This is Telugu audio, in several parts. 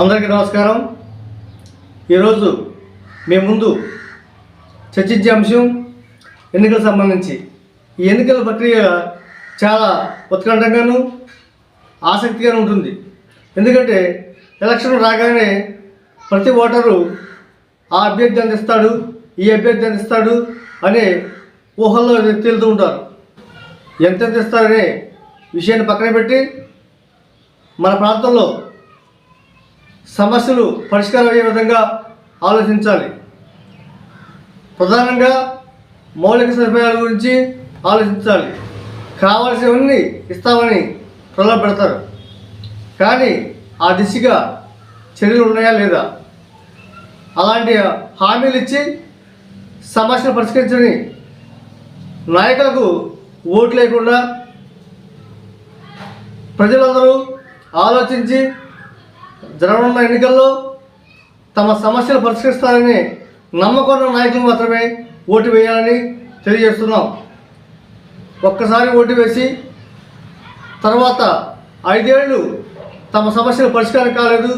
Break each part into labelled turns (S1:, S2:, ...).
S1: అందరికీ నమస్కారం. ఈరోజు మీ ముందు చర్చించే అంశం ఎన్నికల సంబంధించి. ఈ ఎన్నికల ప్రక్రియ చాలా ఉత్కంఠంగాను ఆసక్తిగాను ఉంటుంది. ఎందుకంటే ఎలక్షన్ రాగానే ప్రతి ఓటరు ఆ అభ్యర్థి అందిస్తాడు ఈ అభ్యర్థి అందిస్తాడు అనే ఊహల్లో తేలుతూ ఉంటారు. ఎంత అందిస్తారనే విషయాన్ని పక్కన పెట్టి మన ప్రాంతంలో సమస్యలు పరిష్కారం అయ్యే విధంగా ఆలోచించాలి. ప్రధానంగా మౌలిక సదుపాయాల గురించి ఆలోచించాలి. కావాల్సినవన్నీ ఇస్తామని ప్రలోభ కానీ ఆ దిశగా చర్యలు ఉన్నాయా లేదా? అలాంటి హామీలు ఇచ్చి సమస్యలు పరిష్కరించని నాయకులకు ఓటు లేకుండా ప్రజలందరూ ఆలోచించి జరగనున్న ఎన్నికల్లో తమ సమస్యలు పరిష్కరిస్తారని నమ్మకం నాయకులు మాత్రమే ఓటు వేయాలని తెలియజేస్తున్నాం. ఒక్కసారి ఓటు వేసి తర్వాత ఐదేళ్ళు తమ సమస్యలు పరిష్కారం కాలేదు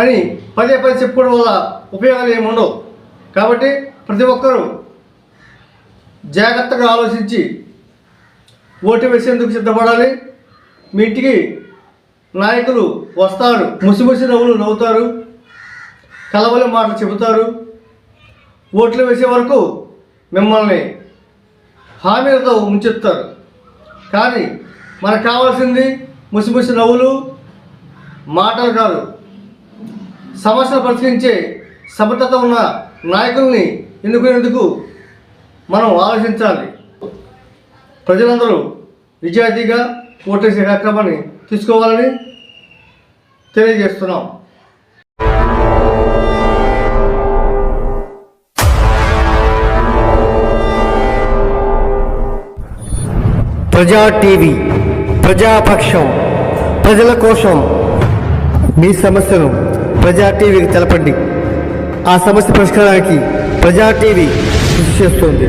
S1: అని పదే పదే చెప్పుకోవడం వల్ల ఉపయోగాలు ఏమి ఉండవు. కాబట్టి ప్రతి ఒక్కరూ జాగ్రత్తగా ఆలోచించి ఓటు వేసేందుకు సిద్ధపడాలి. మీ ఇంటికి నాయకులు వస్తారు ముసిముసి నవ్వులు నవ్వుతారు కలవలి మాటలు చెబుతారు. ఓట్లు వేసే వరకు మిమ్మల్ని హామీలతో ముంచెత్తారు. కానీ మనకు కావాల్సింది ముసిముసి నవ్వులు మాటలు కాదు. సమస్యలు పరిష్కరించే సమర్థత ఉన్న నాయకుల్ని ఎన్నుకునేందుకు మనం ఆలోచించాలి. ప్రజలందరూ నిజాయితీగా ఓటేసే కార్యక్రమాన్ని తీసుకోవాలని తెలియజేస్తున్నాం.
S2: ప్రజా టీవీ ప్రజాపక్షం ప్రజల కోసం మీ సమస్యను ప్రజా టీవీకి తెలపండి. ఆ సమస్య పరిష్కారానికి ప్రజా టీవీ కృషి చేస్తుంది.